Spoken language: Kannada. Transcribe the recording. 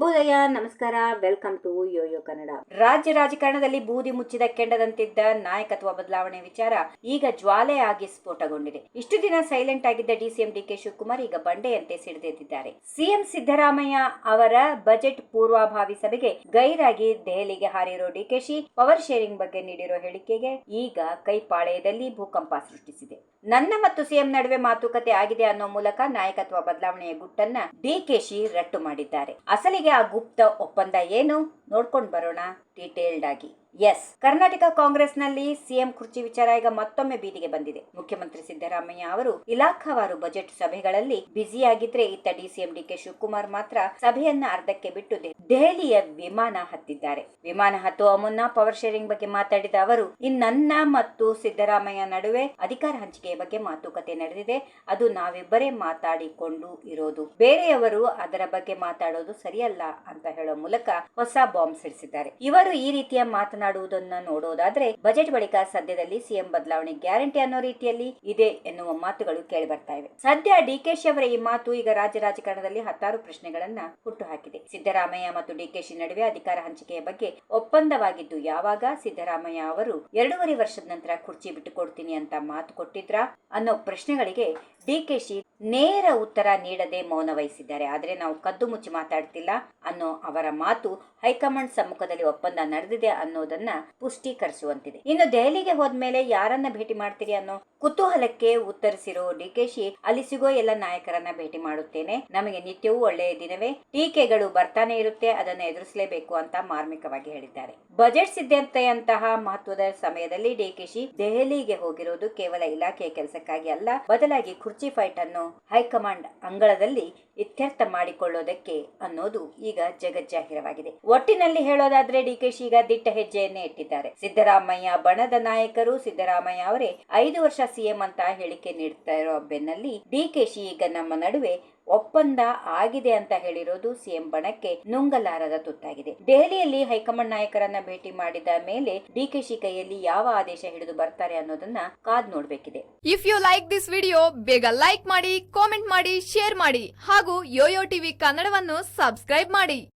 ಶುಭೋದಯ, ನಮಸ್ಕಾರ ವೆಲ್ಕಮ್ ಟು ಯೋಯೋ ಕನ್ನಡ ರಾಜ್ಯ ರಾಜಕಾರಣದಲ್ಲಿ ಬೂದಿ ಮುಚ್ಚಿದ ಕೆಂಡದಂತಿದ್ದ ನಾಯಕತ್ವ ಬದಲಾವಣೆ ವಿಚಾರ ಈಗ ಜ್ವಾಲೆ ಆಗಿ ಸ್ಫೋಟಗೊಂಡಿದೆ. ಇಷ್ಟು ದಿನ ಸೈಲೆಂಟ್ ಆಗಿದ್ದ ಡಿಸಿಎಂ ಡಿಕೆ ಶಿವಕುಮಾರ್ ಈಗ ಬಂಡೆಯಂತೆ ಸಿಡಿದೆದ್ದಿದ್ದಾರೆ ಸಿಎಂ ಸಿದ್ದರಾಮಯ್ಯ ಅವರ ಬಜೆಟ್ ಪೂರ್ವಭಾವಿ ಸಭೆಗೆ ಗೈರಾಗಿ ದೆಹಲಿಗೆ ಹಾರಿರೋ ಡಿಕೆಶಿ ಪವರ್ ಶೇರಿಂಗ್ ಬಗ್ಗೆ ನೀಡಿರೋ ಹೇಳಿಕೆಗೆ ಈಗ ಕೈಪಾಳೆಯದಲ್ಲಿ ಭೂಕಂಪ ಸೃಷ್ಟಿಸಿದೆ. ನನ್ನ ಮತ್ತು ಸಿಎಂ ನಡುವೆ ಮಾತುಕತೆ ಆಗಿದೆ ಅನ್ನೋ ಮೂಲಕ ನಾಯಕತ್ವ ಬದಲಾವಣೆಯ ಗುಟ್ಟನ್ನ ಡಿಕೆಶಿ ರಟ್ಟು ಮಾಡಿದ್ದಾರೆ. ಅಸಲಿಗೆ ಆ ಗುಪ್ತ ಒಪ್ಪಂದ ಏನು? ನೋಡ್ಕೊಂಡು ಬರೋಣ ಡೀಟೇಲ್ಡ್ ಆಗಿ. ಎಸ್ ಕರ್ನಾಟಕ ಕಾಂಗ್ರೆಸ್ನಲ್ಲಿ ಸಿಎಂ ಕುರ್ಚಿ ವಿಚಾರ ಈಗ ಮತ್ತೊಮ್ಮೆ ಬೀದಿಗೆ ಬಂದಿದೆ. ಮುಖ್ಯಮಂತ್ರಿ ಸಿದ್ದರಾಮಯ್ಯ ಅವರು ಇಲಾಖಾವಾರು ಬಜೆಟ್ ಸಭೆಗಳಲ್ಲಿ ಬ್ಯುಸಿಯಾಗಿದ್ರೆ ಇತ್ತ ಡಿಸಿಎಂ ಡಿಕೆ ಶಿವಕುಮಾರ್ ಮಾತ್ರ ಸಭೆಯನ್ನ ಅರ್ಧಕ್ಕೆ ಬಿಟ್ಟು ದೆಹಲಿಯ ವಿಮಾನ ಹತ್ತಿದ್ದಾರೆ. ವಿಮಾನ ಹತ್ತುವ ಮುನ್ನ ಪವರ್ ಶೇರಿಂಗ್ ಬಗ್ಗೆ ಮಾತಾಡಿದ ಅವರು ನನ್ನ ಮತ್ತು ಸಿದ್ದರಾಮಯ್ಯ ನಡುವೆ ಅಧಿಕಾರ ಹಂಚಿಕೆಯ ಬಗ್ಗೆ ಮಾತುಕತೆ ನಡೆದಿದೆ. ಅದು ನಾವಿಬ್ಬರೇ ಮಾತಾಡಿಕೊಂಡು ಇರೋದು. ಬೇರೆಯವರು ಅದರ ಬಗ್ಗೆ ಮಾತಾಡೋದು ಸರಿಯಲ್ಲ ಅಂತ ಹೇಳೋ ಮೂಲಕ ಹೊಸ ಬಾಂಬ್ ಸಿಡಿಸಿದ್ದಾರೆ ಇವರು ಈ ರೀತಿಯ ಮಾತನಾಡುವುದನ್ನ ನೋಡೋದಾದ್ರೆ ಬಜೆಟ್ ಬಳಿಕ ಸದ್ಯದಲ್ಲಿ ಸಿಎಂ ಬದಲಾವಣೆ ಗ್ಯಾರಂಟಿ ಅನ್ನೋ ರೀತಿಯಲ್ಲಿ ಇದೆ ಎನ್ನುವ ಮಾತುಗಳು ಕೇಳಿ ಬರ್ತಾ ಇವೆ. ಸದ್ಯ ಡಿಕೆಶಿ ಅವರ ಈ ಮಾತು ಈಗ ರಾಜ್ಯ ರಾಜಕಾರಣದಲ್ಲಿ ಹತ್ತಾರು ಪ್ರಶ್ನೆಗಳನ್ನ ಹುಟ್ಟು ಹಾಕಿದೆ ಸಿದ್ದರಾಮಯ್ಯ ಮತ್ತು ಡಿಕೆಶಿ ನಡುವೆ ಅಧಿಕಾರ ಹಂಚಿಕೆಯ ಬಗ್ಗೆ ಒಪ್ಪಂದವಾಗಿದ್ದು ಯಾವಾಗ ಸಿದ್ದರಾಮಯ್ಯ ಅವರು ಎರಡೂವರೆ ವರ್ಷದ ನಂತರ ಕುರ್ಚಿ ಬಿಟ್ಟು ಕೊಡ್ತೀನಿ ಅಂತ ಮಾತು ಕೊಟ್ಟಿದ್ರ ಅನ್ನೋ ಪ್ರಶ್ನೆಗಳಿಗೆ ಡಿಕೆಶಿ ನೇರ ಉತ್ತರ ನೀಡದೆ ಮೌನ ವಹಿಸಿದ್ದಾರೆ. ಆದ್ರೆ ನಾವು ಕದ್ದು ಮುಚ್ಚಿ ಮಾತಾಡ್ತಿಲ್ಲ ಅನ್ನೋ ಅವರ ಮಾತು ಹೈಕಮಾಂಡ್ ಸಮ್ಮುಖದಲ್ಲಿ ಒಪ್ಪಂದ ನಡೆದಿದೆ ಅನ್ನೋದನ್ನ ಪುಷ್ಟೀಕರಿಸುವಂತಿದೆ. ಇನ್ನು ದೆಹಲಿಗೆ ಹೋದ್ಮೇಲೆ ಯಾರನ್ನ ಭೇಟಿ ಮಾಡ್ತೀರಿ ಅನ್ನೋ ಕುತೂಹಲಕ್ಕೆ ಉತ್ತರಿಸಿರೋ ಡಿಕೆಶಿ ಅಲ್ಲಿ ಸಿಗೋ ಎಲ್ಲ ನಾಯಕರನ್ನ ಭೇಟಿ ಮಾಡುತ್ತೇನೆ. ನಮಗೆ ನಿತ್ಯವೂ ಒಳ್ಳೆಯ ದಿನವೇ. ಟೀಕೆಗಳು ಬರ್ತಾನೆ ಇರುತ್ತೆ, ಅದನ್ನ ಎದುರಿಸಲೇಬೇಕು ಅಂತ ಮಾರ್ಮಿಕವಾಗಿ ಹೇಳಿದ್ದಾರೆ. ಬಜೆಟ್ ಸಿದ್ಧತೆಯಂತಹ ಮಹತ್ವದ ಸಮಯದಲ್ಲಿ ಡಿಕೆಶಿ ದೆಹಲಿಗೆ ಹೋಗಿರೋದು ಕೇವಲ ಇಲಾಖೆಯ ಕೆಲಸಕ್ಕಾಗಿ ಅಲ್ಲ, ಬದಲಾಗಿ ಕುರ್ಚಿ ಫೈಟ್ ಅನ್ನು ಹೈಕಮಾಂಡ್ ಅಂಗಳದಲ್ಲಿ ಇತ್ಯರ್ಥ ಮಾಡಿಕೊಳ್ಳೋದಕ್ಕೆ ಅನ್ನೋದು ಈಗ ಜಗಜ್ಜಾಹಿರವಾಗಿದೆ. ಒಟ್ಟಿನಲ್ಲಿ ಹೇಳೋದಾದ್ರೆ ಡಿಕೆಶಿ ಈಗ ದಿಟ್ಟ ಹೆಜ್ಜೆಯನ್ನೇ ಇಟ್ಟಿದ್ದಾರೆ. ಸಿದ್ದರಾಮಯ್ಯ ಬಣದ ನಾಯಕರು, ಸಿದ್ದರಾಮಯ್ಯ ಅವರೇ ಐದು ವರ್ಷ ಸಿಎಂ ಅಂತ ಹೇಳಿಕೆ ನೀಡ್ತಾ ಇರೋ ಬೆನ್ನಲ್ಲಿ ಡಿಕೆಶಿ ಈಗ ನಮ್ಮ ನಡುವೆ ಒಪ್ಪಂದ ಆಗಿದೆ ಅಂತ ಹೇಳಿರೋದು ಸಿಎಂ ಬಣಕ್ಕೆ ನುಂಗಲಾರದ ತುತ್ತಾಗಿದೆ. ದೆಹಲಿಯಲ್ಲಿ ಹೈಕಮಾಂಡ್ ನಾಯಕರನ್ನ ಭೇಟಿ ಮಾಡಿದ ಮೇಲೆ ಡಿಕೆಶಿ ಕೈಯಲ್ಲಿ ಯಾವ ಆದೇಶ ಹಿಡಿದು ಬರ್ತಾರೆ ಅನ್ನೋದನ್ನ ಕಾದ್ ನೋಡ್ಬೇಕಿದೆ. If you like this video ಬೇಗ ಲೈಕ್ ಮಾಡಿ ಕಾಮೆಂಟ್ ಮಾಡಿ ಶೇರ್ ಮಾಡಿ ಹಾಗೂ ಯೋಯೋ ಟಿವಿ ಕನ್ನಡವನ್ನು ಸಬ್ಸ್ಕ್ರೈಬ್ ಮಾಡಿ.